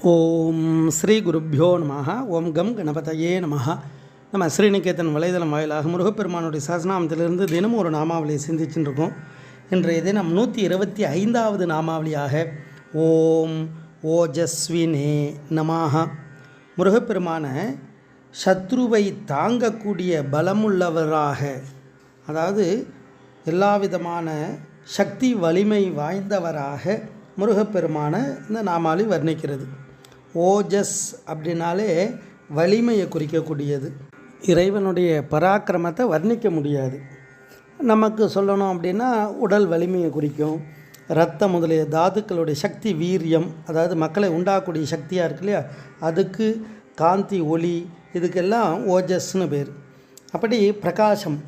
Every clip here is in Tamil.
ஓம் ஸ்ரீ குருப்பியோ நம ஓம் கம் கணபதையே நம நம்ம ஸ்ரீநிகேதன் வலைதளம் வாயிலாக முருகப்பெருமானுடைய சஹஸ்நாமத்திலிருந்து தினமும் ஒரு நாமாவளியை சிந்திச்சுட்டு இருக்கோம் இன்றைய தினம் நூற்றி இருபத்தி ஐந்தாவது நாமாவளியாக ஓம் ஓஜஸ்வினே நமாக முருகப்பெருமான சத்ருவை தாங்கக்கூடிய பலமுள்ளவராக. அதாவது எல்லா விதமான சக்தி வலிமை வாய்ந்தவராக முருகப்பெருமான இந்த நாமாவளி வர்ணிக்கிறது. ஓஜஸ் அப்படின்னாலே வலிமையை குறிக்கக்கூடியது. இறைவனுடைய பராக்கிரமத்தை வர்ணிக்க முடியாது. நமக்கு சொல்லணும் அப்படின்னா உடல் வலிமையை குறிக்கும். ரத்தம் முதலிய தாதுக்களுடைய சக்தி வீரியம் அதாவது மக்களை உண்டாகக்கூடிய சக்தியாக இருக்கு இல்லையா? அதுக்கு காந்தி ஒளி இதுக்கெல்லாம் ஓஜஸ்னு பேர். அப்படி பிரகாசம்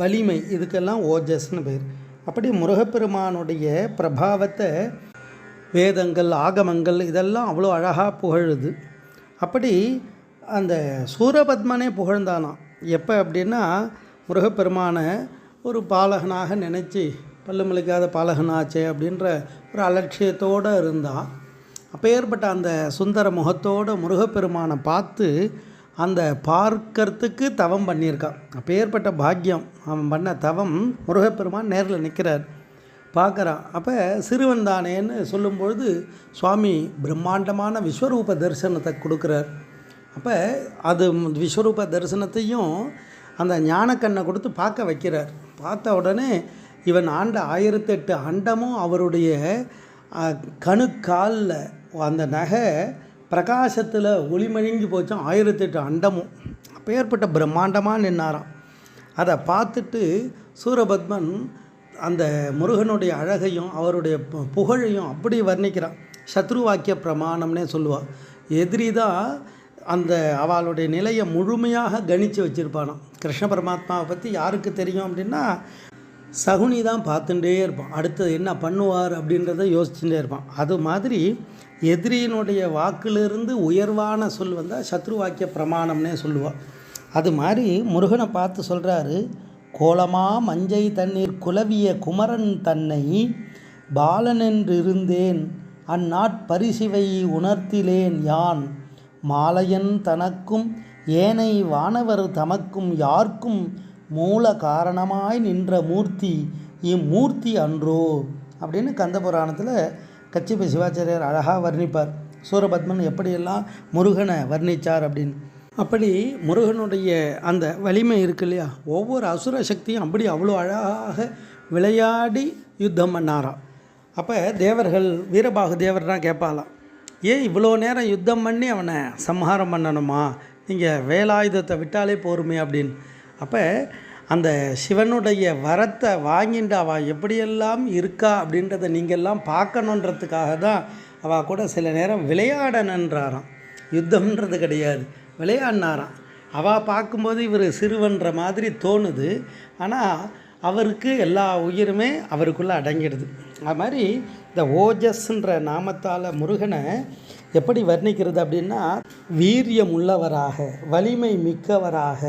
வலிமை இதுக்கெல்லாம் ஓஜஸ்னு பேர். அப்படி முருகப்பெருமானுடைய பிரபாவத்தை வேதங்கள் ஆகமங்கள் இதெல்லாம் அவ்வளோ அழகாக புகழுது. அப்படி அந்த சூரபத்மனே புகழ்ந்தானாம். எப்போ அப்படின்னா முருகப்பெருமானை ஒரு பாலகனாக நினச்சி பல்லு முளைக்காத பாலகனாச்சே அப்படின்ற ஒரு அலட்சியத்தோடு இருந்தான். அப்பேற்பட்ட அந்த சுந்தர முகத்தோட முருகப்பெருமானை பார்த்து அந்த பார்க்கறதுக்கு தவம் பண்ணியிருக்கான். அப்பேற்பட்ட பாக்கியம். அவன் பண்ண தவம் முருகப்பெருமான் நேரில் நிற்கிறார் பார்க்குறான். அப்போ சிறுவன் தானேன்னு சொல்லும்பொழுது சுவாமி பிரம்மாண்டமான விஸ்வரூப தரிசனத்தை கொடுக்குறார். அப்போ அது விஸ்வரூப தரிசனத்தையும் அந்த ஞானக்கண்ணை கொடுத்து பார்க்க வைக்கிறார். பார்த்த உடனே இவன் ஆண்ட ஆயிரத்தெட்டு அண்டமும் அவருடைய கணுக்காலில் அந்த நகை பிரகாசத்தில் ஒளிமழுங்கி போச்சான் ஆயிரத்தெட்டு அண்டமும். அப்போ ஏற்பட்ட பிரம்மாண்டமாக நின்னாராம். அதை பார்த்துட்டு சூரபத்மன் அந்த முருகனுடைய அழகையும் அவருடைய பு- புகழையும் அப்படி வர்ணிக்கிறான். சத்ருவாக்கிய பிரமாணம்னே சொல்லுவாள் எதிரி தான் அந்த அவளுடைய நிலையை முழுமையாக கணித்து வச்சுருப்பானாம். கிருஷ்ண பரமாத்மாவை பற்றி யாருக்கு தெரியும் அப்படின்னா சகுனி தான் பார்த்துட்டே இருப்பான். அடுத்தது என்ன பண்ணுவார் அப்படின்றத யோசிச்சுட்டே இருப்பான். அது மாதிரி எதிரியினுடைய வாக்கிலிருந்து உயர்வான சொல் வந்தால் சத்ருவாக்கிய பிரமாணம்னே சொல்லுவாள் அது மாதிரி முருகனை பார்த்து சொல்கிறாரு கோலமா மஞ்சை தண்ணீர் குலவிய குமரன் தன்னை பாலனென்றிருந்தேன். அந்நாட்பரிசிவை உணர்த்திலேன் யான். மாலையன் தனக்கும் ஏனை வானவர் தமக்கும் யார்க்கும் மூல காரணமாய் நின்ற மூர்த்தி இம்மூர்த்தி அன்றோ? அப்படின்னு கந்த புராணத்தில் கச்சிப்ப சிவாச்சாரியார் அழகாக வர்ணிப்பார். சூரபத்மன் எப்படியெல்லாம் முருகனை வர்ணித்தார் அப்படின்னு. அப்படி முருகனுடைய அந்த வலிமை இருக்கு இல்லையா? ஒவ்வொரு அசுர சக்தியும் அப்படி அவ்வளோ அழகாக விளையாடி யுத்தம் பண்ணாராம். அப்போ தேவர்கள் வீரபாகு தேவர் கேட்பாலாம் ஏன் இவ்வளோ நேரம் யுத்தம் பண்ணி அவனை சம்ஹாரம் பண்ணணுமா? நீங்கள் வேலாயுதத்தை விட்டாலே போருமே அப்படின்னு. அப்போ அந்த சிவனுடைய வரத்தை வாங்கிட்டு அவள் எப்படியெல்லாம் இருக்கா அப்படின்றத நீங்கள்லாம் பார்க்கணுன்றதுக்காக தான் அவள் கூட சில நேரம் விளையாடணுன்றாராம். யுத்தம்ன்றது கிடையாது. விளையாடினாராம். அவள் பார்க்கும்போது இவர் சிறுவன்ற மாதிரி தோணுது. ஆனால் அவருக்கு எல்லா உயிருமே அவருக்குள்ளே அடங்கிடுது. அது மாதிரி இந்த ஓஜஸ்ன்ற நாமத்தால் முருகனை எப்படி வர்ணிக்கிறது அப்படின்னா வீரியம் உள்ளவராக வலிமை மிக்கவராக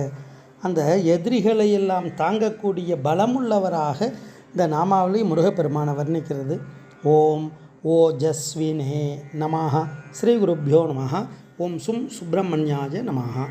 அந்த எதிரிகளை எல்லாம் தாங்கக்கூடிய பலமுள்ளவராக இந்த நாமாவளி முருகப்பெருமானை வர்ணிக்கிறது. ஓம் ஓஜஸ்வினே நமஹ. ஸ்ரீ குருப்பியோ நமஹ. ஓம் சும் சுப்பிரமணியாய நமஹா.